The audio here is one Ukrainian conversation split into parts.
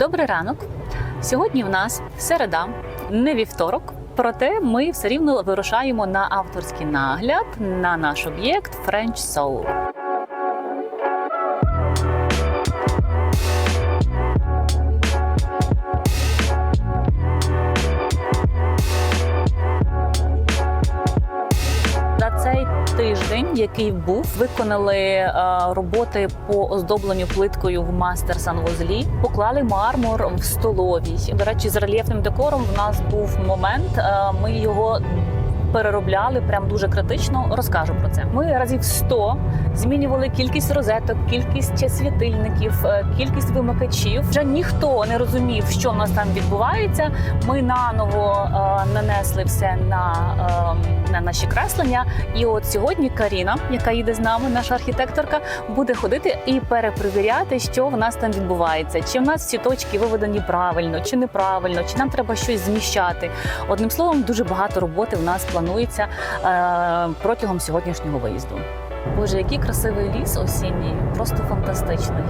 Добрий ранок. Сьогодні в нас середа, не вівторок. Проте ми все рівно вирушаємо на авторський нагляд на наш об'єкт French Soul. Який був, виконали е, роботи по оздобленню плиткою в мастер санвузлі, поклали мармур в столовій. До речі, з рельєфним декором в нас був момент. е, ми його переробляли прям дуже критично. Розкажу про це. Ми разів 100 змінювали кількість розеток, кількість світильників, е, кількість вимикачів. Вже ніхто не розумів, що в нас там відбувається. Ми наново е, нанесли все на, е, на наші креслення. І от сьогодні Каріна, яка їде з нами, наша архітекторка, буде ходити і перепровіряти, що в нас там відбувається. Чи в нас всі точки виведені правильно, чи неправильно, чи нам треба щось зміщати. Одним словом, дуже багато роботи в нас планується е, протягом сьогоднішнього виїзду. Боже, який красивий ліс осінній, просто фантастичний.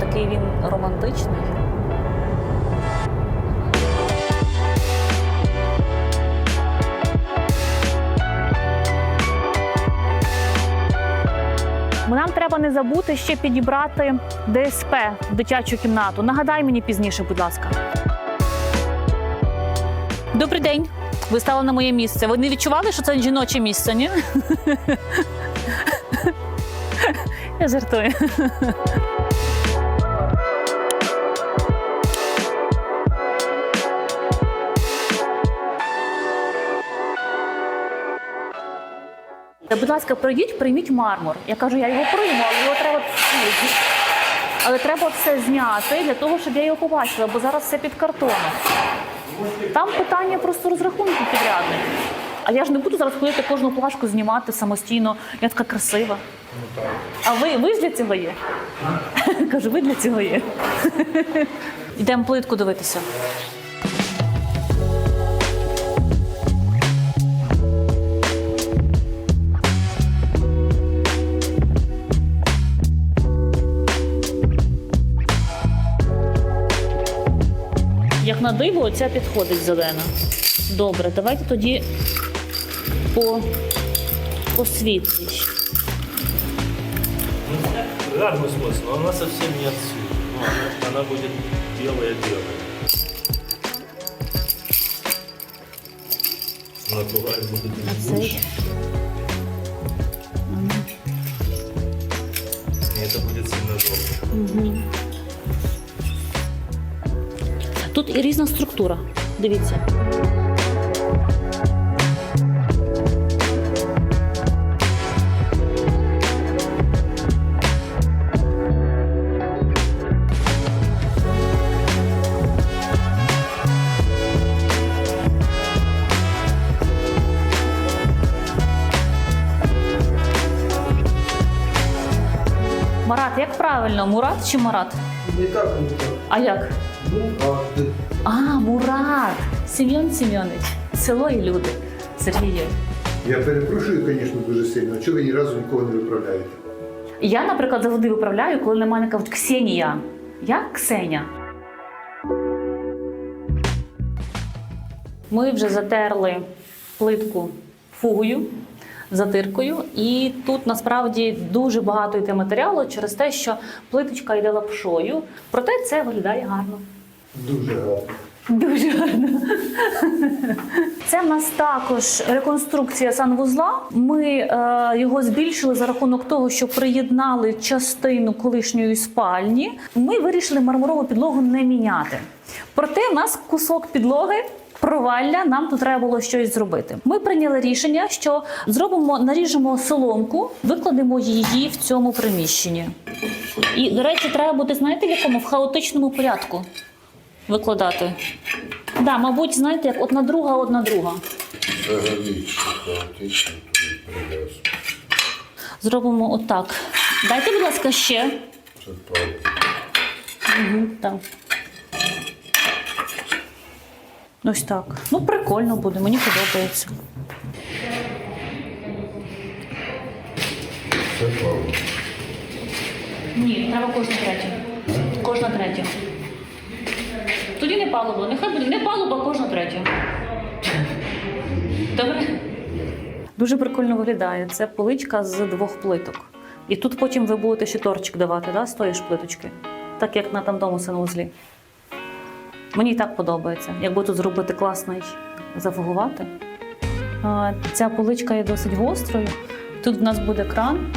Такий він романтичний. Нам треба не забути ще підібрати ДСП в дитячу кімнату. Нагадай мені пізніше, будь ласка. Добрий день. Ви стали на моє місце. Ви не відчували, що це жіноче місце, ні? Я жартую. Будь ласка, пройдіть, прийміть мармур. Я кажу, я його прийму, але його треба. Але треба все зняти для того, щоб я його побачила, бо зараз все під картоном. Там питання просто розрахунку підрядних. А я ж не буду зараз ходити кожну плашку знімати самостійно. Я така красива. А ви, ви ж для цього є? Кажу, ви для цього є. Йдемо плитку дивитися. на диво, оця підходить зелена. Добре, давайте тоді по, по світлій. Гарный смысл, но она совсем не отсюда. Ну, она, она будет белая-белая. Натурально будет А цей? выше. И это будет сильно желтый. Тут і різна структура. Дивіться. Марат, як правильно? Мурат чи Марат? Не так, не так. А як? Ну, а Мурат! Семен Семенович. Село і люди. Сергію. Я перепрошую, звісно, дуже сильно. А чого ви ні разу нікого не виправляєте? Я, наприклад, завжди виправляю, коли на мене кажуть Ксенія. Я Ксеня. Ми вже затерли плитку фугою, затиркою, і тут насправді дуже багато йде матеріалу через те, що плиточка йде лапшою. Проте це виглядає гарно. Дуже гарно. Дуже гарно. Це в нас також реконструкція санвузла. Ми е, його збільшили за рахунок того, що приєднали частину колишньої спальні. Ми вирішили мармурову підлогу не міняти. Проте в нас кусок підлоги. Провалля, нам тут треба було щось зробити. Ми прийняли рішення, що зробимо, наріжемо соломку, викладемо її в цьому приміщенні. І, до речі, треба буде, знаєте, в якому в хаотичному порядку викладати. Да, мабуть, знаєте, як одна друга, одна друга. Взагалі, хаотично, то не. Зробимо отак. Дайте, будь ласка, ще. Це. Угу, так. Ось так. Ну, прикольно буде, мені подобається. Це правда. Ні, треба кожну третю. кожна третя. Тоді не палуба, нехай буде не палуба, кожна третя. Добре? Дуже прикольно виглядає. Це поличка з двох плиток. І тут потім ви будете ще торчик давати, да, з тої ж плиточки, так як на там дому санузлі. Мені так подобається. Якби тут зробити класний зафугувати. Ця поличка є досить гострою. Тут в нас буде кран,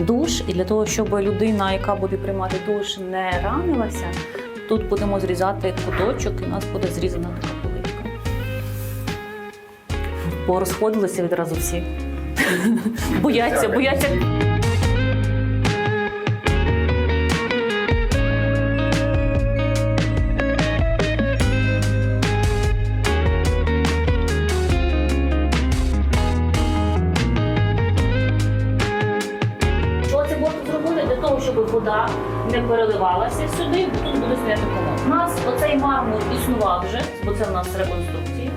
душ, і для того, щоб людина, яка буде приймати душ, не ранилася, тут будемо зрізати куточок, і у нас буде зрізана така поличка. Порозходилися відразу всі. Бояться, бояться. Що це було зробили для того, щоб вода не переливалася сюди, бо тут буде стояти комод. У нас оцей мармур існував вже, бо це в нас реконструкція.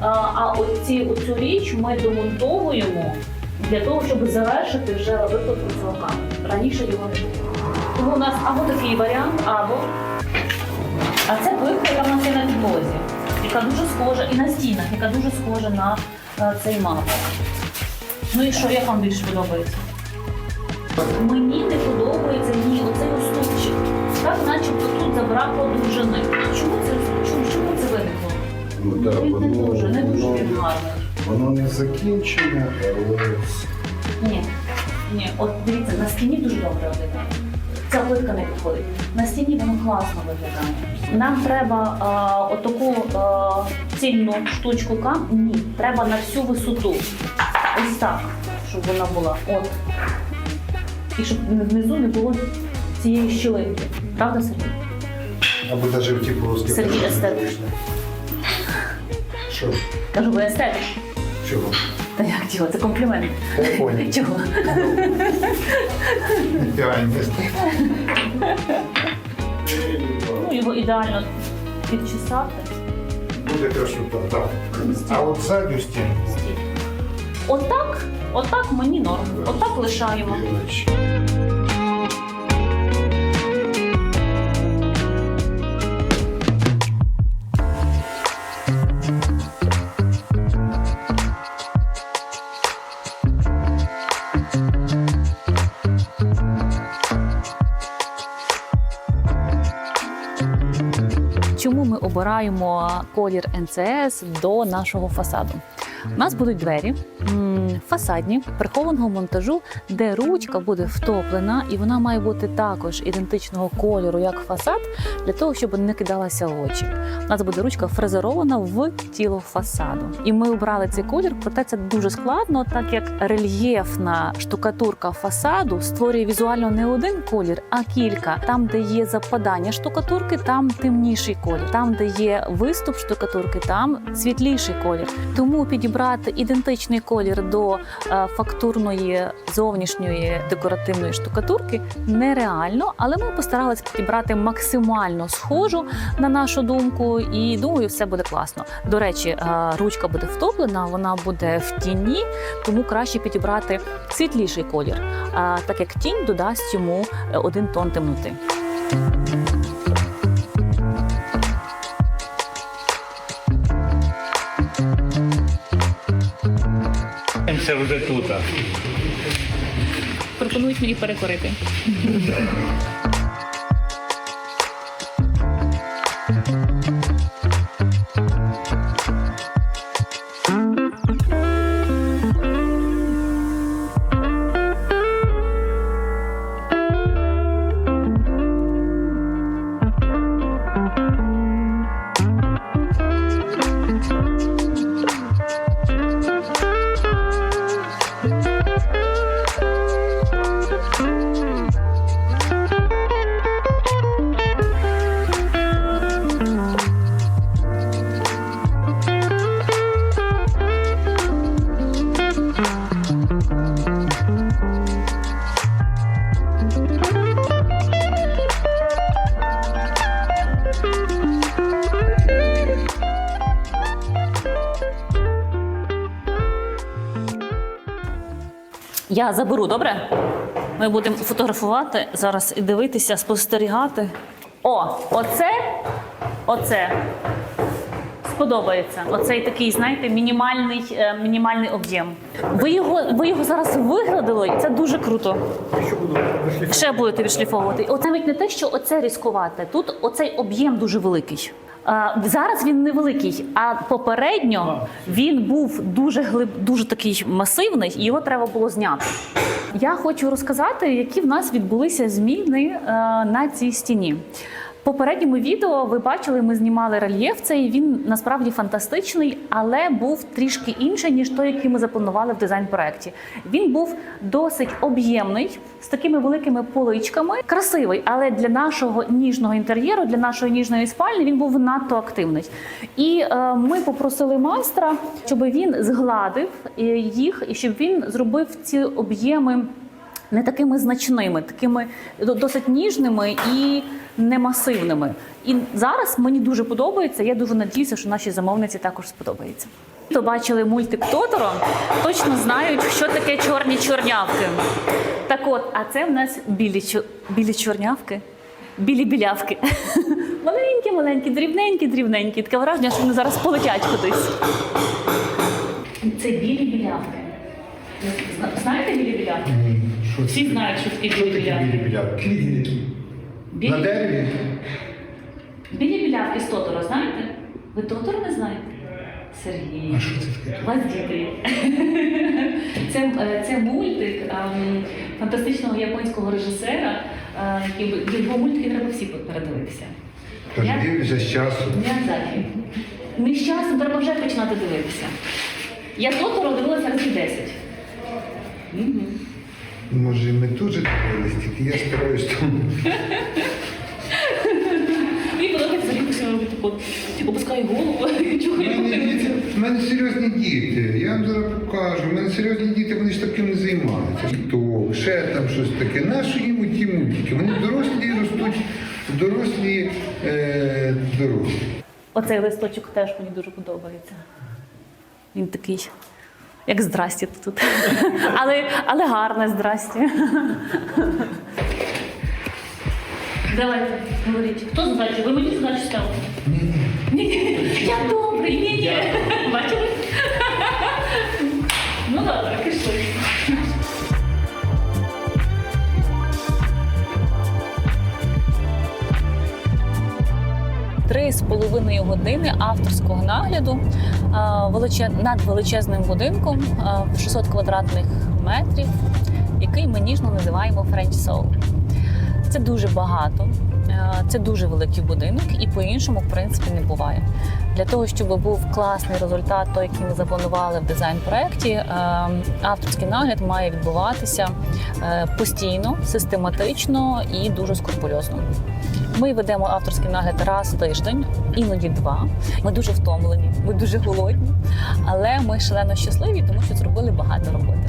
А, оці, оцю річ ми домонтовуємо для того, щоб завершити вже викладку цього каменю. Раніше його не було. Тому у нас або такий варіант, або. А це плитка, яка в нас є на підлозі, яка дуже схожа, і на стінах, яка дуже схожа на е, цей мармур. Ну і що, як вам більше подобається? Мені не подобається ні оцей. Так, начебто тут забракло довжини. Чому це чому, чому це виникло? Ну да, Він не воно, дуже, не дуже воно, він гарний. воно не закінчене, але Ні, ні, от дивіться, на стіні дуже добре виглядає. Ця плитка не підходить. На стіні воно класно виглядає. Нам треба а, отаку а, цільну штучку кам. Ні, треба на всю висоту. Ось так, щоб вона була. От. І щоб внизу не було цієї щілинки. Правда, Сергій? Або навіть в ті плоскі. Сергій естет. Що? Кажу, ви естет. Чого? Та як чого? Це комплімент. Я понял. Чого? Ідеальний естет. Ну, його ідеально підчесати. Буде красота, так. А от задню стіну Отак, отак мені норм. Отак лишаємо. Білочі. Чому ми обираємо колір НЦС до нашого фасаду? У нас будуть двері фасадні прихованого монтажу, де ручка буде втоплена, і вона має бути також ідентичного кольору, як фасад, для того, щоб не кидалася очі. У нас буде ручка фрезерована в тіло фасаду. І ми обрали цей колір, проте це дуже складно, так як рельєфна штукатурка фасаду створює візуально не один колір, а кілька. Там, де є западання штукатурки, там темніший колір. Там, де є виступ штукатурки, там світліший колір. Тому підібрати ідентичний колір до е, фактурної зовнішньої декоративної штукатурки нереально, але ми постаралися підібрати максимально схожу на нашу думку, і думаю, все буде класно. До речі, е, ручка буде втоплена, вона буде в тіні, тому краще підібрати світліший колір, е, так як тінь додасть йому один тон темноти. Пропонують мені перекорити. Я заберу, добре? Ми будемо фотографувати зараз і дивитися, спостерігати. О, оце, оце сподобається. Оцей такий, знаєте, мінімальний, е, мінімальний об'єм. Ви його, ви його зараз виградили, і це дуже круто. Ще будете відшліфовувати. От навіть не те, що оце різкувати. Тут оцей об'єм дуже великий. Зараз він невеликий, а попередньо він був дуже глиб, дуже такий масивний, і його треба було зняти. Я хочу розказати, які в нас відбулися зміни е, на цій стіні. Попередньому відео ви бачили, ми знімали рельєф. Цей він насправді фантастичний, але був трішки інший, ніж той, який ми запланували в дизайн-проекті. Він був досить об'ємний, з такими великими поличками, красивий, але для нашого ніжного інтер'єру, для нашої ніжної спальні він був надто активний. І е, ми попросили майстра, щоб він згладив е, їх і щоб він зробив ці об'єми не такими значними, такими досить ніжними і немасивними. І зараз мені дуже подобається. Я дуже надіюся, що нашій замовниці також сподобається. Хто бачили мультик Тоторо, точно знають, що таке чорні чорнявки. Так от, а це в нас білі, білі чорнявки, білі білявки. Маленькі, маленькі, дрібненькі, дрібненькі. Таке враження, що вони зараз полетять кудись. Це білі білявки. Знаєте білі білявки? Всі знають, що таке білі білявки. білі білявки? Які? На Білі, дереві? білі білявки з Тоторо, знаєте? Ви Тоторо не знаєте? Сергій. А що це таке? У вас діти. є. Це, е, це мультик ем, фантастичного японського режисера. е, Його мультики треба всі передивитися. Тож Я- дивлюся з часу. Міядзакі. Не з часом треба вже починати дивитися. Я Тоторо дивилася разів 10. Мгм. Може, і ми теж дивились, тільки я стараюсь там. Мені подобається взагалі робити таку, опускаю голову, чого У я мене мене серйозні діти. Я вам зараз покажу. У мене серйозні діти, вони ж таким не займаються. То, ще там щось таке. Наші їм ті мультики. Вони дорослі ростуть, дорослі е, дорослі. Оцей листочок теж мені дуже подобається. Він такий, як здрасті тут. але, але гарне здрасті. Давайте, говоріть. Хто задачу? Ви мені задачу ставите? Ні. Я добрий, ні, ні. Бачили? ну добре, пішли. Три з половиною години авторського нагляду над величезним будинком в 600 квадратних метрів, який ми ніжно називаємо Soul. Це дуже багато, е, це дуже великий будинок, і по-іншому, в принципі, не буває. Для того, щоб був класний результат, той, який ми запланували в дизайн-проєкті, е, авторський нагляд має відбуватися е, постійно, систематично і дуже скрупульозно. Ми ведемо авторський нагляд раз в тиждень, іноді два. Ми дуже втомлені, ми дуже голодні, але ми шалено щасливі, тому що зробили багато роботи.